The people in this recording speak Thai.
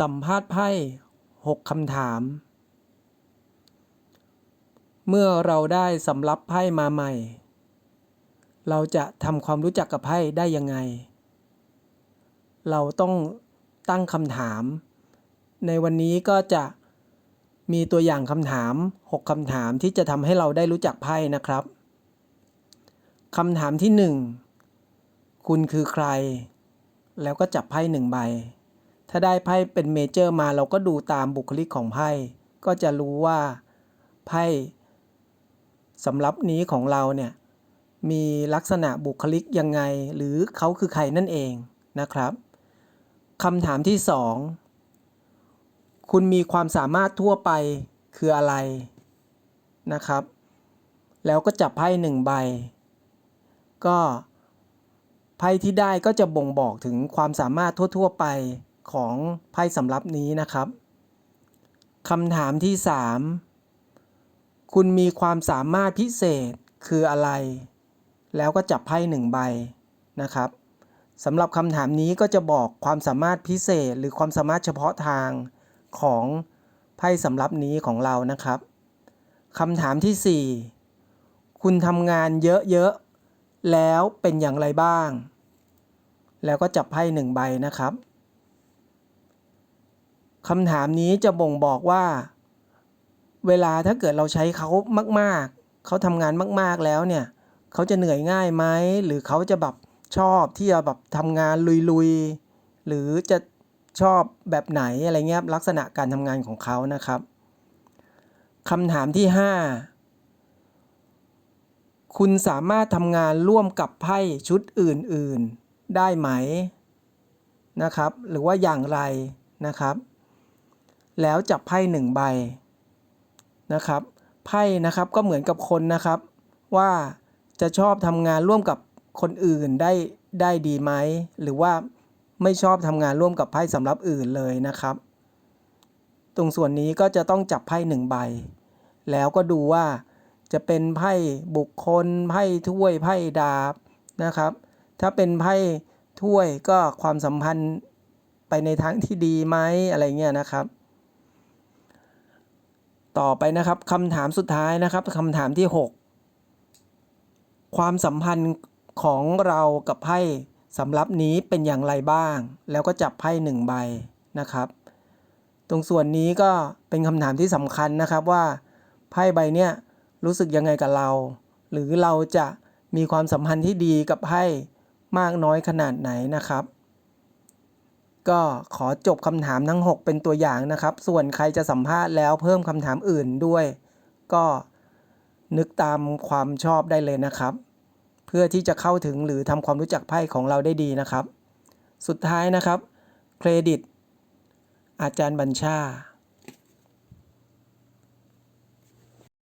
สัมภาษณ์ไพ่หกคำถาม เมื่อเราได้สำรับไพ่มาใหม่ เราจะทำความรู้จักกับไพ่ได้ยังไง เราต้องตั้งคำถาม ในวันนี้ก็จะมีตัวอย่างคำถาม 6คำถามที่จะทำให้เราได้รู้จักไพ่นะครับคำถามที่ 1 คุณคือใคร แล้วก็จับไพ่หนึ่งใบ ถ้าได้ไพ่เป็นเมเจอร์มาเราก็ดูตามบุคลิกของไพ่ ก็จะรู้ว่าไพ่สำรับนี้ของเราเนี่ยมีลักษณะบุคลิกยังไง หรือเขาคือใครนั่นเองนะครับคำถามที่สองคุณมีความสามารถทั่วไปคืออะไรนะครับ แล้วก็จับไพ่หนึ่งใบ ก็ไพ่ที่ได้ก็จะบ่งบอกถึงความสามารถทั่ว ๆ ไป ของไพ่สำรับนี้นะครับคำถามที่ 3 คุณมีความสามารถพิเศษคืออะไร แล้วก็จับไพ่หนึ่งใบนะครับสำหรับคำถามนี้ก็จะบอกความสามารถพิเศษหรือความสามารถเฉพาะทางของไพ่สำรับนี้ของเรานะครับคำถามที่ 4 คุณทำงานเยอะๆ แล้วเป็นอย่างไรบ้าง แล้วก็จับไพ่หนึ่งใบนะครับ คำถามนี้จะบ่งบอกว่า เวลาถ้าเกิดเราใช้เขามาก ๆ เขาทำงานมาก ๆ แล้วเนี่ย เขาจะเหนื่อยง่ายไหม หรือเขาจะแบบชอบที่จะแบบทำงานลุย ๆ หรือจะชอบแบบไหนอะไรเงี้ยลักษณะการทำงานของเขานะครับคำถามที่ 5 คุณสามารถทำงานร่วมกับไพ่ชุดอื่น ๆ ได้ไหมนะครับ หรือว่าอย่างไรนะครับ แล้วจับไพ่หนึ่งใบนะครับไพ่นะครับก็เหมือนกับคนนะครับ ว่าจะชอบทำงานร่วมกับคนอื่นได้ได้ดีไหมหรือว่าไม่ชอบทำงานร่วมกับไพ่สำหรับอื่นเลยนะครับ ตรงส่วนนี้ก็จะต้องจับไพ่หนึ่งใบ แล้วก็ดูว่าจะเป็นไพ่บุคคลไพ่ถ้วยไพ่ดาบนะครับ ถ้าเป็นไพ่ถ้วยก็ความสัมพันธ์ไปในทางที่ดีไหมอะไรเงี้ยนะครับ ต่อไปนะครับคำถามสุดท้ายนะครับคำถามที่ 6 ความสัมพันธ์ของเรากับไพ่สำรับนี้เป็นอย่างไรบ้าง แล้วก็จับไพ่หนึ่งใบนะครับ ตรงส่วนนี้ก็เป็นคำถามที่สำคัญนะครับว่าไพ่ใบเนี้ยรู้สึกยังไงกับเรา หรือเราจะมีความสัมพันธ์ที่ดีกับไพ่มากน้อยขนาดไหนนะครับ ก็ขอจบคำถามทั้ง 6 เป็นตัวอย่างนะครับ ส่วนใครจะสัมภาษณ์แล้วเพิ่มคำถามอื่นด้วย ก็นึกตามความชอบได้เลยนะครับ เพื่อที่จะเข้าถึงหรือทำความรู้จักไพ่ของเราได้ดีนะครับ สุดท้ายนะครับ เครดิต อาจารย์บัญชา